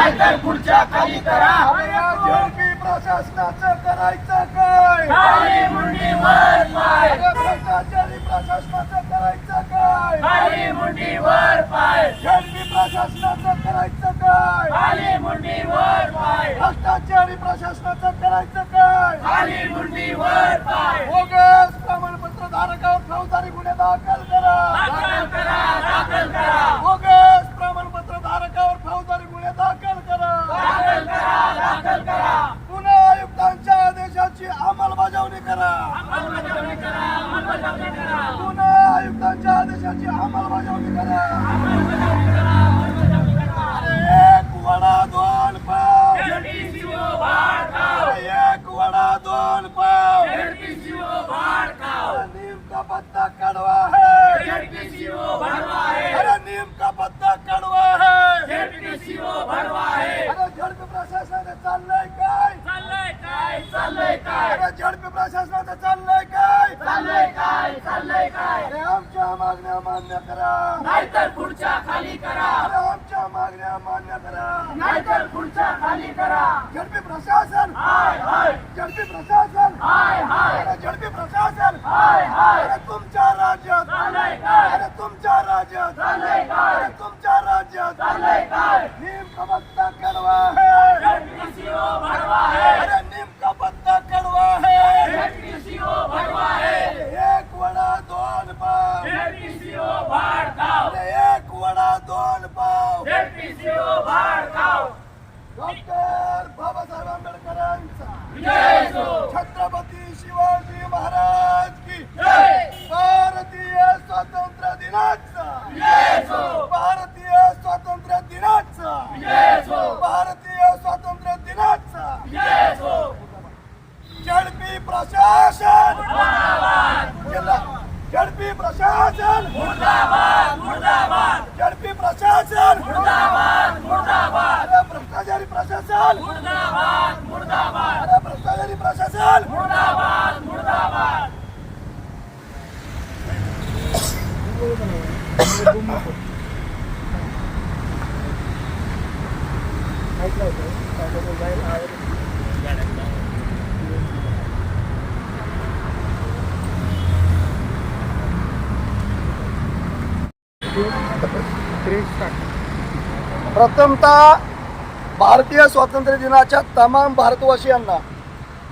नाहीतर खुर्च्या खाली करा. प्रशासनाचं करायचं काय? खाली मुंडी वर पाय. भ्रष्टाचारी प्रशासनाचं करायचं काय? खाली मुंडी वर पाय. झडपी प्रशासनाचं करायचं काय? मुंडी वर पाय. भ्रष्टाचारी प्रशासनाचं करायचं काय? मुंडी वर पाय. बोगस प्रमाणपत्र धारकावर फौजदारी गुन्हे दाखल करा. दाखल करा दाखल करा. नाहीतर खुर्च्या खाली करा. झडपी प्रशासन. हाय हाय. झडपी प्रशासन. हाय हाय. झडपी प्रशासन. हाय हाय. तुमच्या राज्यात. चाललंय काय? अरे तुमच्या राज्यात. चाललंय काय? अरे तुमच्या राज्यात. चाललंय काय? नीम का पत्ता कड़वा है झडपीसीओ भरवा है अरे नीम का पत्ता कड़वा है झडपीसीओ भरवा है एक वडा दोन पाव झडपीसीओ भाड खाओ अरे एक वडा दोन पाव झडपीसीओ भाड खाओ डॉक्टर बाबासाहेब आंबेडकरांचा जय हो छत्रपती शिवाजी महाराज की जय भारतीय स्वातंत्र्य दिनाचा जय हो भारतीय स्वातंत्र्य दिनाचा जय हो भारतीय स्वातंत्र्य दिनाचा जय हो झडपी प्रशासन मुर्दाबाद जिल्हा झडपी प्रशासन मुर्दाबाद मुर्दाबाद झडपी प्रशासन मुर्दाबाद मुर्दाबाद अरे भ्रष्टाचारी प्रशासन! मुर्दाबाद मुर्दाबाद! अरे भ्रष्टाचारी प्रशासन! मुर्दाबाद मुर्दाबाद! प्रथमतः भारतीय स्वातंत्र्य दिनाच्या तमाम भारतवासियांना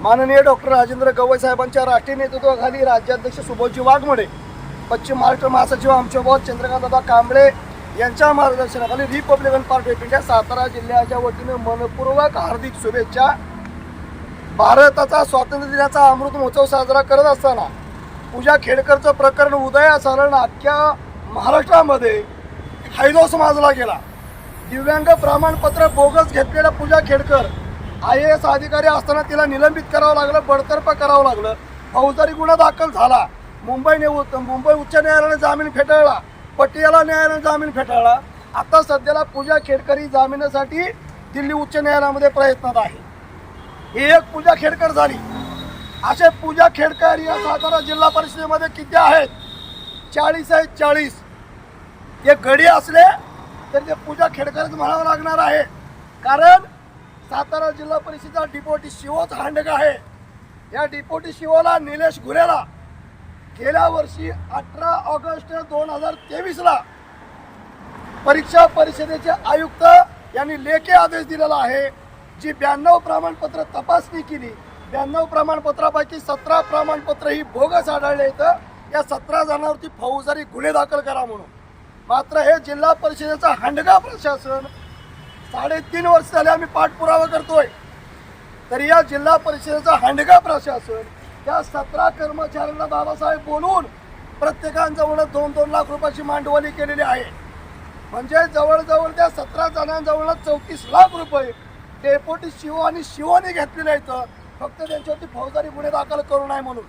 माननीय डॉक्टर राजेंद्र गवई साहेबांच्या राष्ट्रीय नेतृत्वाखाली राज्याध्यक्ष सुबोधजी वाघमोडे पश्चिम महाराष्ट्र महासचिव आमचे बॉस चंद्रकांतदादा कांबळे यांच्या मार्गदर्शनाखाली Republican Party of India Satara जिल्ह्याच्या वतीने मनपूर्वक हार्दिक शुभेच्छा. भारताचा स्वातंत्र्य दिनाचा अमृत महोत्सव साजरा करत असताना पूजा खेडकरचं प्रकरण उदयास आलं अख्ख्या महाराष्ट्रामध्ये हैदोस माजला गेला. दिव्यांग प्रमाणपत्र बोगस घेतलेल्या पूजा खेडकर. आय एस अधिकारी असताना तिला निलंबित करावं लागलं बडतर्फ करावं लागलं. फौजदारी गुन्हा दाखल झाला. मुंबई निव मुंबई उच्च न्यायालयाने जामीन फेटाळला. पटियाला न्यायालयाने जामीन फेटाळला. आता सध्याला पूजा खेडकर ही जामिनासाठी दिल्ली उच्च न्यायालयामध्ये प्रयत्नात आहे. ही एक पूजा खेडकर झाली. असे पूजा खेडकर या सातारा जिल्हा परिषदेमध्ये किती आहेत? चाळीस आहेत चाळीस. हे गडी असले तर ते पूजा खेडकरच म्हणावं लागणार आहे. कारण सातारा जिल्हा परिषदेचा डिपोटी शिवोच हांडग आहे. या डिपोटी शिवोला निलेश गुरेला गेल्या वर्षी अठरा ऑगस्ट दोन हजार तेवीसला परीक्षा परिषदेचे आयुक्त यांनी लेखी आदेश दिलेला आहे जी ब्याण्णव प्रमाणपत्र तपासणी केली. ब्याण्णव प्रमाणपत्रापैकी सतरा प्रमाणपत्र ही बोगस आढळले इथं. या सतरा जणांवरती फौजदारी गुन्हे दाखल करा म्हणून. मात्र हे जिल्हा परिषदेचा हांडगा प्रशासन साडेतीन वर्ष झाले आम्ही पाठपुरावा करतोय. तरी या जिल्हा परिषदेचा हांडगा प्रशासन त्या सतरा कर्मचाऱ्यांना बाबासाहेब बोलून प्रत्येकांजवळ दोन दोन लाख रुपयाची मांडवली केलेली आहे. म्हणजे जवळजवळ त्या सतरा जणांजवळ चौतीस लाख रुपये डेपोटी शिव आणि शिवने घेतलेलं आहेत. फक्त त्यांच्यावरती फौजदारी गुन्हे दाखल करू नये म्हणून.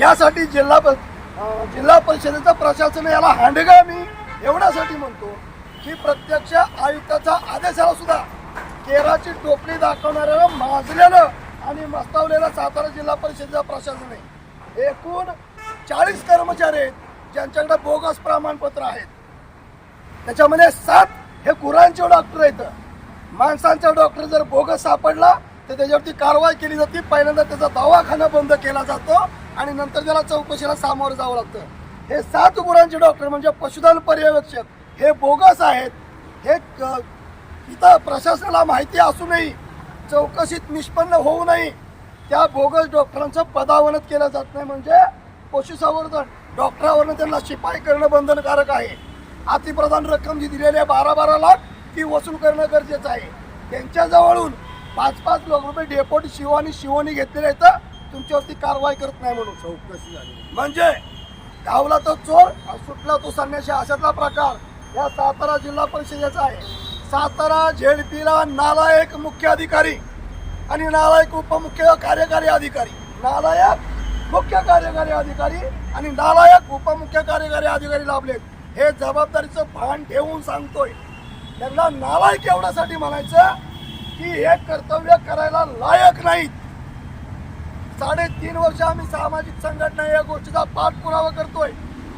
यासाठी जिल्हा प- जिल्हा परिषदेचं प्रशासन याला हांडगा मी एवढ्यासाठी म्हणतो की प्रत्यक्ष आयुक्ताच्या आदेशाला सुद्धा केराची टोपली दाखवणाऱ्यानं माजलेलं आणि मस्तावलेलं सातारा जिल्हा परिषदेचं प्रशासन आहे एकूण चाळीस कर्मचारी आहेत ज्यांच्याकडे बोगस प्रमाणपत्र आहेत. त्याच्यामध्ये सात हे गुरांचे डॉक्टर आहेत. माणसांचा डॉक्टर जर बोगस सापडला तर त्याच्यावरती कारवाई केली जाते. पहिल्यांदा त्याचा दवाखाना बंद केला जातो. आणि नंतर त्याला चौकशीला सामोरं जावं लागतं. हे सात गुरांचे डॉक्टर म्हणजे पशुधन पर्यवेक्षक हे बोगस आहेत. हे इथं प्रशासनाला माहिती असूनही चौकशीत निष्पन्न होऊ नये. त्या बोगस डॉक्टरांचं पदावनत केलं जात नाही म्हणजे पशुसंवर्धन. डॉक्टरावरनं त्यांना शिपाई करणं बंधनकारक आहे. अतिप्रधान रक्कम जी दिलेली आहे बारा बारा लाख ती वसूल करणं गरजेचं आहे. त्यांच्याजवळून पाच पाच लाख रुपये डेपोटी शिवानी शिवणी घेतलेले आहेत. तुमच्यावरती कारवाई करत नाही म्हणून. चौकशी झाली. म्हणजे गावला तो चोर सुटला तो संन्याशी. अशातला प्रकार या सातारा जिल्हा परिषदेचा आहे. सातारा झेडपीला नालायक मुख्य अधिकारी आणि नालायक उपमुख्य कार्यकारी अधिकारी. नालायक मुख्य कार्यकारी अधिकारी आणि नालायक उपमुख्य कार्यकारी अधिकारी लाभलेत. हे जबाबदारीचं भान ठेवून सांगतोय. त्यांना नालायक एवढ्यासाठी म्हणायचं की हे कर्तव्य करायला लायक नाहीत. साडेतीन वर्ष आम्ही सामाजिक संघटना या गोष्टीचा पाठपुरावा करतोय.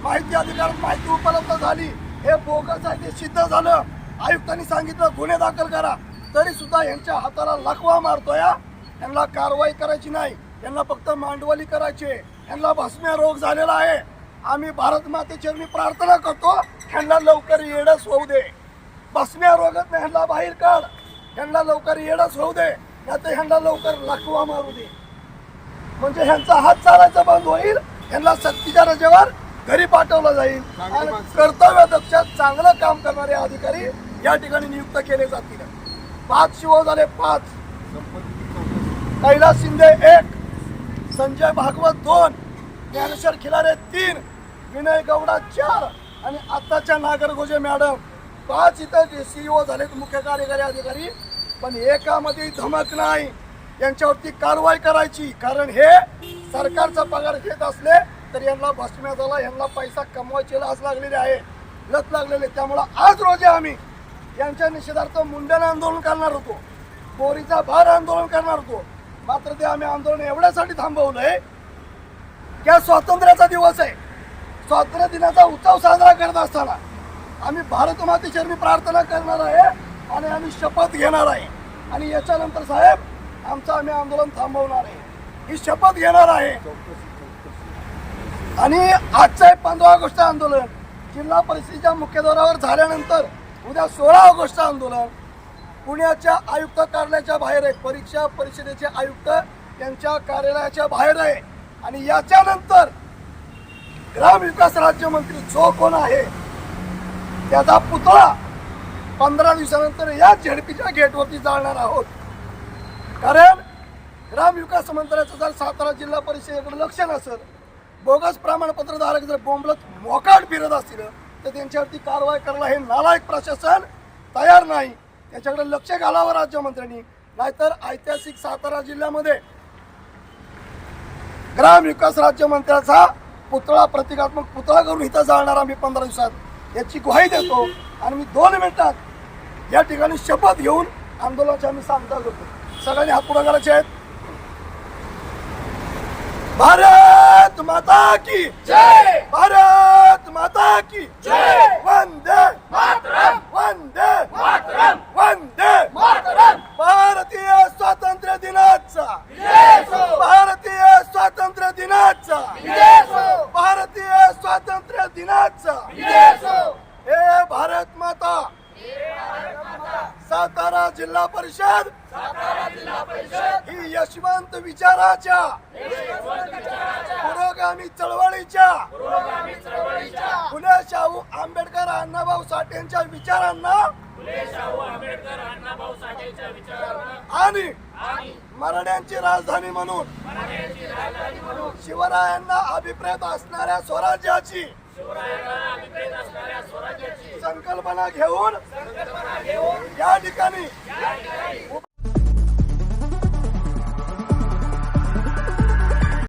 माहिती अधिकारात माहिती उपलब्ध झाली. हे बोगस आहे ते सिद्ध झालं. आयुक्तांनी सांगितलं गुन्हे दाखल करा. तरी सुद्धा यांच्या हाताला लखवा मारतोय यांना कारवाई करायची नाही. यांना फक्त मांडवली करायची आहे. यांना भस्म्या रोग झालेला आहे. आम्ही भारत मातेची मी प्रार्थना करतो यांना लवकर येडच होऊ दे. भस्म्या रोगात नाही ह्यांना बाहेर काढ. ह्यांना लवकर येडच होऊ दे. नाही तर ह्यांना लवकर लखवा मारू दे. म्हणजे ह्यांचा हात चालायचा बंद होईल ह्यांना सक्तीच्या रजेवर घरी पाठवलं जाईल. आणि कर्तव्य दक्ष चांगलं काम करणारे अधिकारी या ठिकाणी नियुक्त केले जातील. पाच शिव झाले पाच. कैलास शिंदे एक संजय भागवत दोन ज्ञानेश्वर खिलारे तीन विनय गौडा चार आणि आत्ताच्या नागरगोजे मॅडम. पाच इथं सीईओ झालेत मुख्य कार्यकारी अधिकारी पण एकामध्ये धमक नाही. यांच्यावरती कारवाई करायची. कारण हे सरकारचा पगार घेत असले तर यांना भस्म्या झाला यांना पैसा कमवायची लाच लागलेली आहे. लत लागलेली त्यामुळं आज रोजी आम्ही यांच्या निषेधार्थ मुंडन आंदोलन करणार होतो. बोरीचा भार आंदोलन करणार होतो. मात्र ते आम्ही आंदोलन एवढ्यासाठी थांबवलंय की आज स्वातंत्र्याचा दिवस आहे. स्वातंत्र्य दिनाचा उत्सव साजरा करत असताना आम्ही भारत मातेची प्रार्थना करणार आहे आणि आम्ही शपथ घेणार आहे. आणि याच्यानंतर साहेब आमचं आम्ही आंदोलन थांबवणार आहे. ही शपथ घेणार आहे. आणि आजचं आहे पंधरा ऑगस्ट आंदोलन जिल्हा परिषदेच्या मुख्यद्वारावर झाल्यानंतर उद्या सोळा ऑगस्ट आंदोलन. पुण्याच्या आयुक्त कार्यालयाच्या बाहेर आहे. परीक्षा परिषदेचे आयुक्त यांच्या कार्यालयाच्या बाहेर आहे. आणि याच्यानंतर ग्रामविकास राज्यमंत्री जो कोण आहे त्याचा पुतळा पंधरा दिवसानंतर या झेडपीच्या गेटवरती जाणार आहोत. कारण ग्रामविकास मंत्र्याचं जर सातारा जिल्हा परिषदेकडे लक्ष नसेल बोगस प्रमाणपत्र धारक जर बोंबलत मोकाट फिरत असतील तर त्यांच्यावरती कारवाई करायला हे नालायक प्रशासन तयार नाही. त्याच्याकडे लक्ष घालावं राज्यमंत्र्यांनी नाहीतर ऐतिहासिक सातारा जिल्ह्यामध्ये ग्रामविकास राज्यमंत्र्याचा पुतळा प्रतिकात्मक पुतळा करून इथं जाणार आम्ही पंधरा दिवसात. याची ग्वाही देतो आणि मी दोन मिनिटात या ठिकाणी शपथ घेऊन आंदोलनाची आम्ही सांगता करतो. सगळ्यांनी हात पुढे करायचे आहेत. भारत माता की जय! भारत माता की जय वंदे मातरम वंदे मातरम वंदे मातरम भारतीय स्वातंत्र्य दिनाचा विजय असो भारतीय स्वातंत्र्य दिनाचा विजय असो भारतीय स्वातंत्र्य दिनाचा विजय असो हे भारत माता सातारा जिल्हा परिषद. ही यशवंत विचाराच्या पुरोगामी चळवळीच्या चळवळीच्या फुले शाहू आंबेडकर अण्णाभाऊ साठेंच्या विचारांना आणि राजधानी म्हणून मराठ्यांची राजधानी म्हणून शिवरायांना अभिप्रेत असणाऱ्या स्वराज्याची संकल्पना घेऊन या ठिकाणी